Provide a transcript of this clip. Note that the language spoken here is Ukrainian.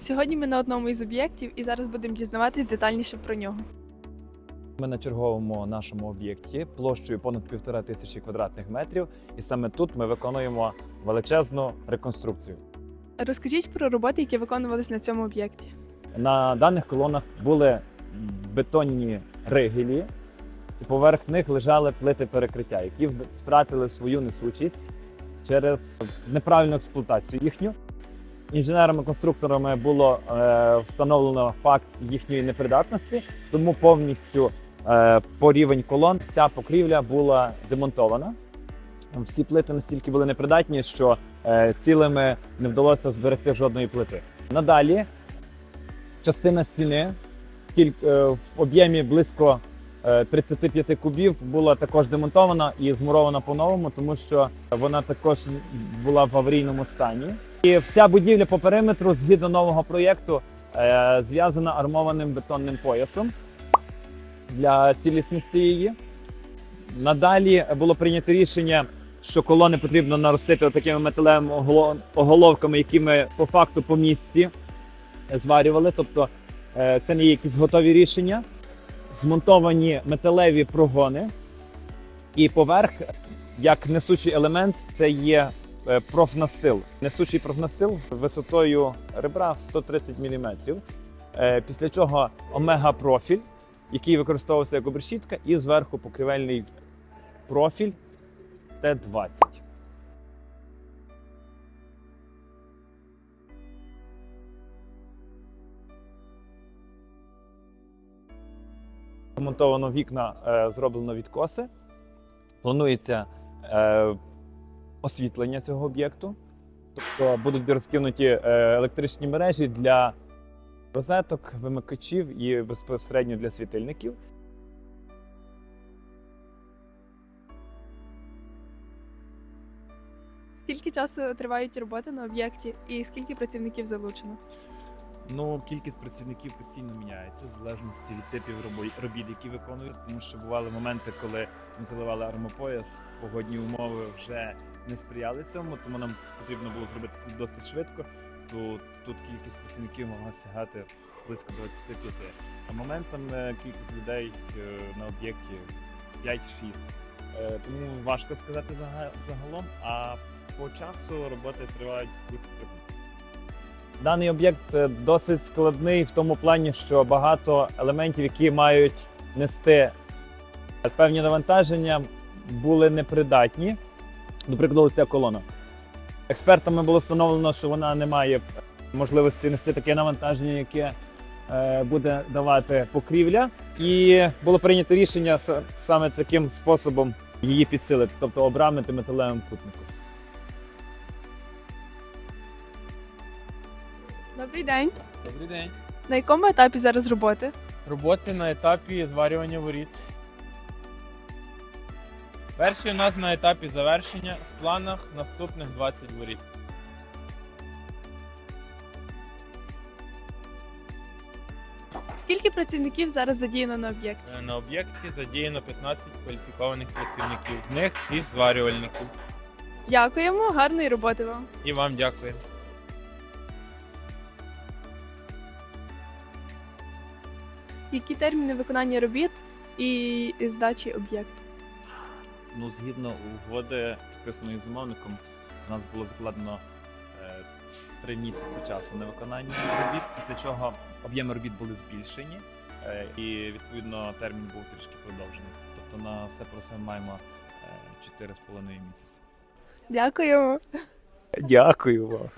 Сьогодні ми на одному із об'єктів і зараз будемо дізнаватись детальніше про нього. Ми на черговому нашому об'єкті площею понад півтора тисячі квадратних метрів, і саме тут ми виконуємо величезну реконструкцію. Розкажіть про роботи, які виконувались на цьому об'єкті. На даних колонах були бетонні ригелі, і поверх них лежали плити перекриття, які втратили свою несучість через неправильну експлуатацію їхню. Інженерами-конструкторами було е, встановлено факт їхньої непридатності, тому повністю е, по рівень колон вся покрівля була демонтована. Всі плити настільки були непридатні, що е, цілими не вдалося зберегти жодної плити. Надалі частина стіни кіль- е, в об'ємі близько е, 35 кубів була також демонтована і змурована по-новому, тому що вона також була в аварійному стані. І вся будівля по периметру, згідно нового проєкту, е, зв'язана армованим бетонним поясом для цілісності її. Надалі було прийнято рішення, що колони потрібно наростити такими металевими оголовками, які ми по факту по місці зварювали. Тобто е, це не є якісь готові рішення. Змонтовані металеві прогони, і поверх, як несучий елемент, це є профнастил. Несучий профнастил висотою ребра в 130 мм. Після чого омега профіль, який використовувався як обрешітка, і зверху покривельний профіль Т-20. Монтовано вікна, е, зроблено відкоси. Планується е, освітлення цього об'єкту. Тобто будуть розкинуті е, електричні мережі для розеток, вимикачів і безпосередньо для світильників. Скільки часу тривають роботи на об'єкті і скільки працівників залучено? Ну, кількість працівників постійно міняється в залежності від типів робіт, які виконують. Тому що бували моменти, коли ми заливали армопояс, погодні умови вже не сприяли цьому, тому нам потрібно було зробити досить швидко. То тут кількість працівників могла сягати близько 25. А моментом е, кількість людей е, на об'єкті 5-6. Е, Тому важко сказати загалом. А по часу роботи тривають близько 3 місяців. Даний об'єкт е, досить складний в тому плані, що багато елементів, які мають нести певні навантаження, були непридатні. До прикладу, ця колона. Експертами було встановлено, що вона не має можливості нести таке навантаження, яке е, буде давати покрівля. І було прийнято рішення саме таким способом її підсилити, тобто обрамити металевим кутником. Добрий день. Добрий день. На якому етапі зараз роботи? Роботи на етапі зварювання воріт. Перший у нас на етапі завершення в планах наступних 20 воріт. Скільки працівників зараз задіяно на об'єкті? Е, На об'єкті задіяно 15 кваліфікованих працівників, з них 6 зварювальників. Дякуємо, гарної роботи вам. І вам дякую. Які терміни виконання робіт і здачі об'єкту? Ну, згідно угоди, підписаної замовником, у нас було закладено е, три місяці часу на виконання робіт, після чого об'єми робіт були збільшені, е, і відповідно термін був трішки продовжений. Тобто на все про це маємо е, 4,5 місяці. Дякуємо. Дякую вам.